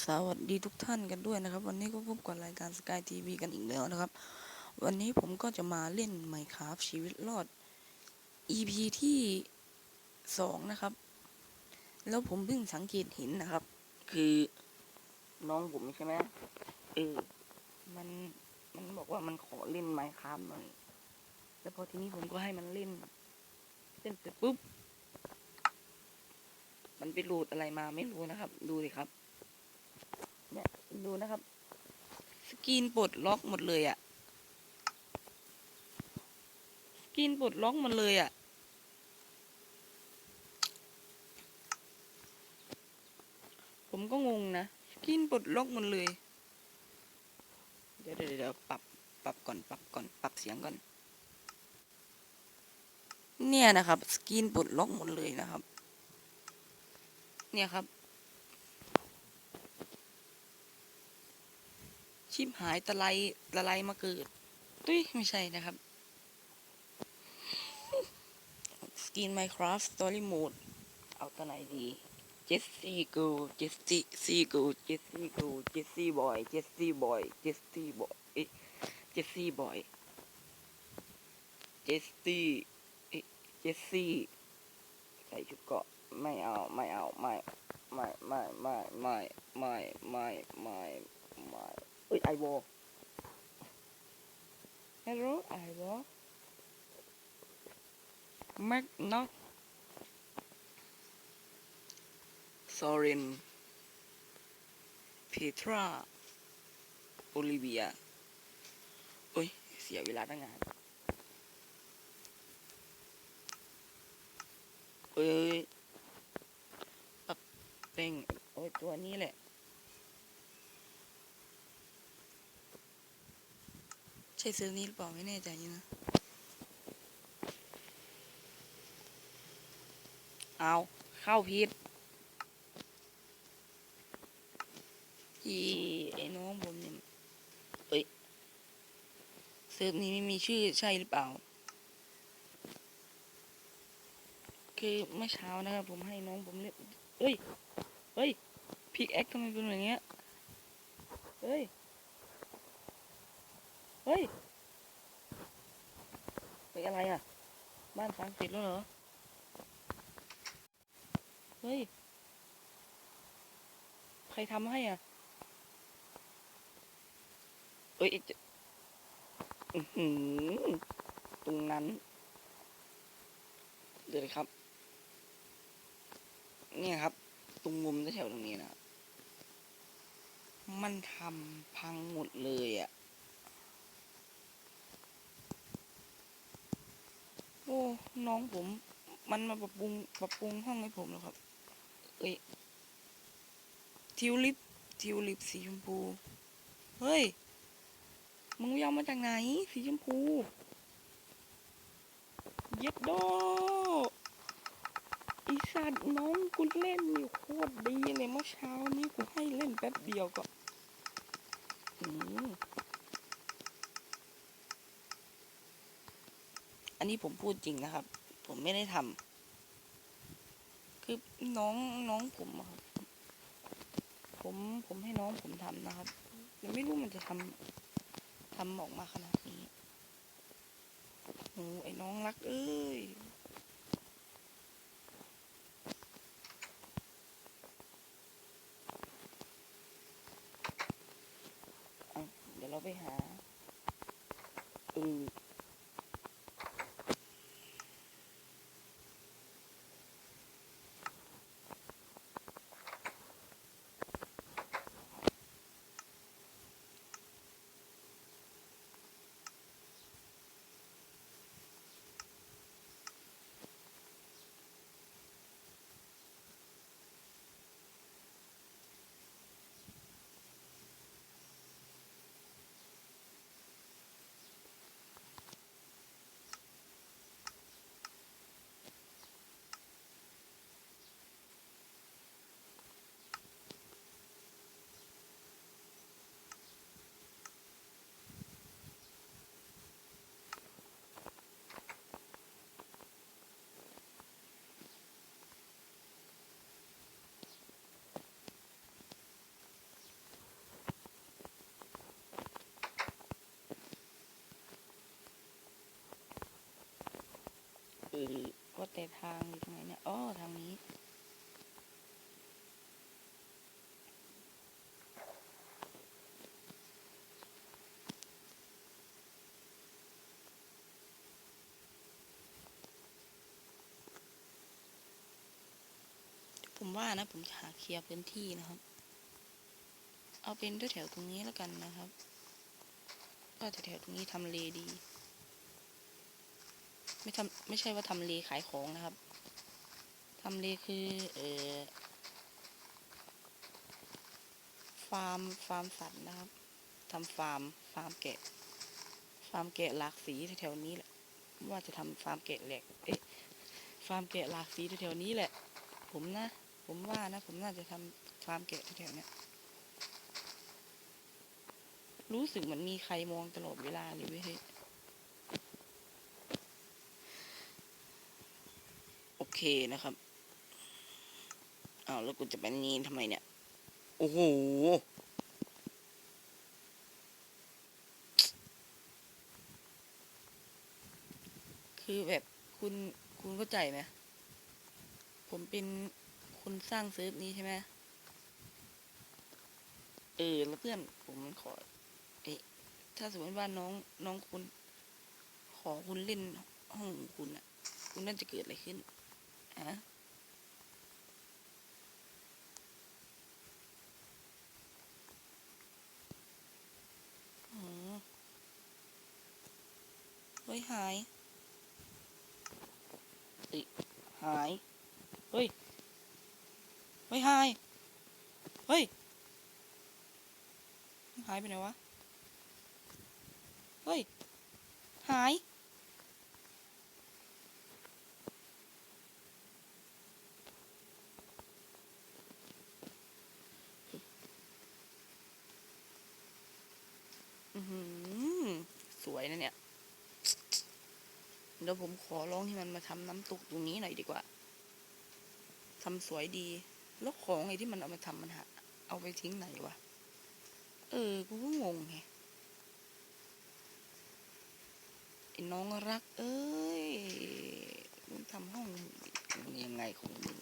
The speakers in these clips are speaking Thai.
สวัสดีทุกท่านกันด้วยนะครับ วันนี้ก็พบกับรายการสกายทีวีกันอีกแล้วนะครับ วันนี้ผมก็จะมาเล่น Minecraft ชีวิตรอด EP ที่สองนะครับ แล้วผมเพิ่งสังเกตเห็นนะครับ คือน้องผมใช่ไหมเออมันมันบอกว่ามันขอเล่น Minecraft หน่อยแล้วพอทีนี้ผมก็ให้มันเล่นเล่นเสร็จปุ๊บมันไปโหลดอะไรมาไม่รู้นะครับ ดูสิครับ ดูนะครับ สกรีนปลดล็อกหมดเลยอะ่ะสกรีนปลดล็อกหมดเลยอะ่ะผมก็งงนะสกรีนปลดล็อกหมดเลย เดี๋ยวเดี๋ยวเดี๋ยวปรับปรับก่อนปรับก่อนปรับเสียงก่อน เนี่ยนะครับ สกรีนปลดล็อกหมดเลยนะครับ เนี่ยครับ ชิบหายตะไลตะไลมาเกิดตุ้ยไม่ใช่นะครับ สกิน Minecraft Story Mode เอาตัวไหนดี เจสซี่กูเจสซี่ซี่กูเจสซี่กูเจสซี่บอย เจสซี่บอย เจสซี่บอยเอ๊ะเจสซี่บอย เจสซี่เอ๊ะเจสซี่ใส่ชุดเกาะไม่เอา ไม่เอา ไม่ ไม่ ไม่ ไม่ ไม่ ไม่ ไม่ ไม่ อ้ยไอโบฮัลโหลไอโบแม็กน็อกซอรินเพทราโอลิเวียโอ้ย เสียเวลาตั้งงานเอ้ยเป้งโอ้ย ตัวนี้แหละ ช่เซิร์ฟนี้หรือเปล่าไม่แน่ใจนะ เอาเข้าพิษที่ไอ้น้องผมเนี่ยเอ้ยเซิร์ฟนี้ไม่มีชื่อใช่หรือเปล่า คือเมื่อเช้านะครับผมให้น้องผมเล่นเอ้ยเฮ้ยพิกแอคทำไมเป็นแบบเนี้ยเฮ้ย ฮ้ยเป็นอะไรอะ บ้านฟังเสร็จแล้วเหรอ เฮ้ย ใครทำให้อะ เอ้ยจะตรงนั้นเดี๋ยวครับ เนี่ยครับ ตรงมุมแถวตรงนี้นะ มันทำพังหมดเลยอะ่ โอ้น้องผมมันมาปรับปรุงปรับปรุงห้องให้ผมแล้วครับ เอ้ยทิวลิปทิวลิปสีชมพู เฮ้ย มึงไปเอามาจากไหน สีชมพู เย็ดโดอีสัตว์น้องกูเล่นอยู่โคตรดีเลยเมื่อเช้านี้กูให้เล่นแป๊บเดียวก็อืม อันนี้ผมพูดจริงนะครับ ผมไม่ได้ทำคือน้องน้องผมครับผมผมให้น้องผมทำนะครับยังไม่รู้มันจะทำทำออกมาขนาดนี้โอ้ไอ้น้องรักเอ้ย อว่าแต่ทางอยู่ตรงไหนเนี่ยอ๋อทางนี้ผมว่านะผมจะหาเคลียร์พื้นที่นะครับ เอาเป็นแถวตรงนี้แล้วกันนะครับก็แถวๆตรงนี้ทำเลดี ไม่ทำไม่ใช่ว่าทำเลขายของนะครับทำเลคือเออฟาร์มฟาร์มสัตว์นะครับทำฟาร์มฟาร์มแกะ ฟาร์มแกะหลากสีแถวๆนี้แหละ ว่าจะทำฟาร์มแกะแหลกเอ๊ะฟาร์มแกะหลากสีแถวๆนี้แหละ ผมนะ ผมว่านะ ผมน่าจะทำฟาร์มแกะแถวๆเนี้ยรู้สึกเหมือนมีใครมองตลอดเวลาเลยเว้ย เฮ้ยโอเคนะครับอ้าวแล้วกูจะไปนี่ทำไมเนี่ย โอ้โห คือแบบคุณคุณเข้าใจไหมผมเป็นคนสร้างเซิร์ฟนี้ใช่ไหมเออ แล้วเพื่อนผมมันขอเอ๊ะถ้าสมมติว่าน้องน้องคุณ ขอคุณเล่นห้องของคุณอะคุณน่าจะเกิดอะไรขึ้น เฮ้ย หายเอ้ยหาย เฮ้ย เฮ้ย หาย เฮ้ย หายไปไหนวะ เฮ้ย หาย อือหือ สวยนะเนี่ย เดี๋ยวผมขอร้องให้มันมาทำน้ำตกตรงนี้หน่อยดีกว่าทำสวยดี แล้วของไอ้ที่มันเอามาทำมันหาเอาไปทิ้งไหนวะ เออ กูก็งงไงไอ้น้องรัก เอ้ยมึงทำห้องมึงยังไงของมึง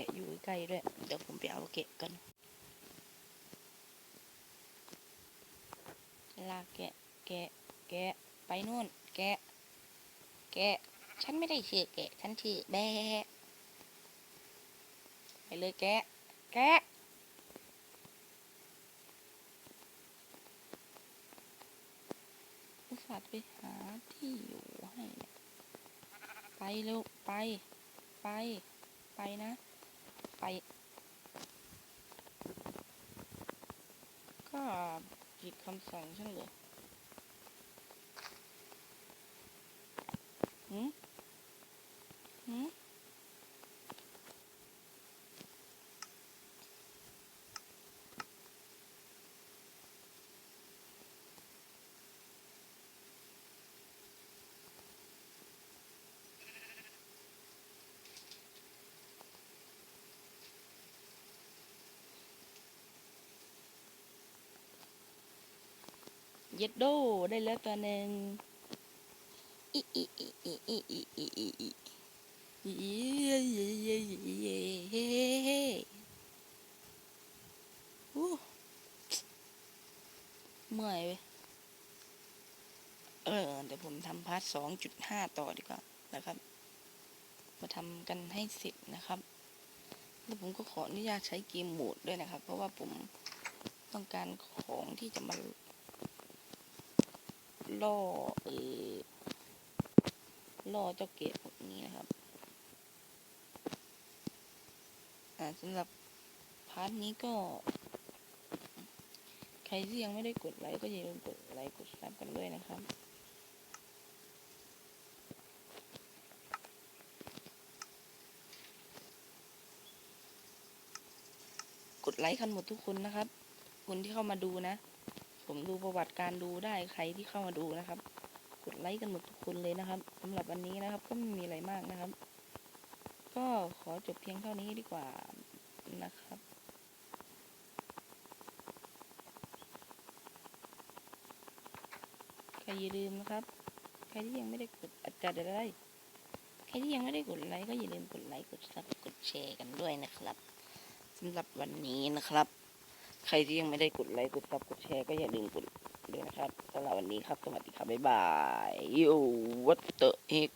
ะอยู่ใกล้ด้วย เดี๋ยวผมไปเอาแกะกันลากแกะ แกะ แกะ ไปนู่น แกะ แกะ ฉันไม่ได้ชื่อแกะ ฉันชื่อแบะไปเลยแกะ แกะอุตส่าห์ไปหาที่อยู่ให้ ไปเร็ว ไป ไป ไปนะ ไป ก็ผิดคำสั่งฉันเลยหืมหืม เย็ดโดได้แล้วตัวหนึ่งอีอีอีอีอีอีอีอีอีเย้เย้เย้เย้เฮ้เฮ้โอ้เมื่อยเว้ยเออเดี๋ยวผมทำพาร์ทสองจุดห้าต่อดีกว่านะครับ มาทำกันให้เสร็จนะครับแล้วผมก็ขออนุญาตใช้เกมโหมดด้วยนะครับ เพราะว่าผมต้องการของที่จะมา ล่อเออล่อเจ้าเกตพวกนี้นะครับ อ่าสำหรับพาร์ทนี้ก็ ใครที่ยังไม่ได้กดไลค์ก็อย่าลืมกดไลค์กดซับกันด้วยนะครับกดไลค์กันหมดทุกคนนะครับ คนที่เข้ามาดูนะ ผมดูประวัติการดูได้ใครที่เข้ามาดูนะครับ กดไลค์กันหมดทุกคนเลยนะครับสำหรับวันนี้นะครับก็ไม่มีอะไรมากนะครับ ก็ขอจบเพียงเท่านี้ดีกว่านะครับใครอย่าลืมนะครับ ใครที่ยังไม่ได้กดอาจารย์ได้ ใครที่ยังไม่ได้กดไลค์ก็อย่าลืมกดไลค์ กดซับ กดแชร์กันด้วยนะครับสำหรับวันนี้นะครับ ใครที่ยังไม่ได้กดไลค์กดซับกดแชร์ก็อย่าลืมกดด้วยนะครับสำหรับวันนี้ครับ สวัสดีครับ บ๊ายบายโอ้วัตเตอร์เอก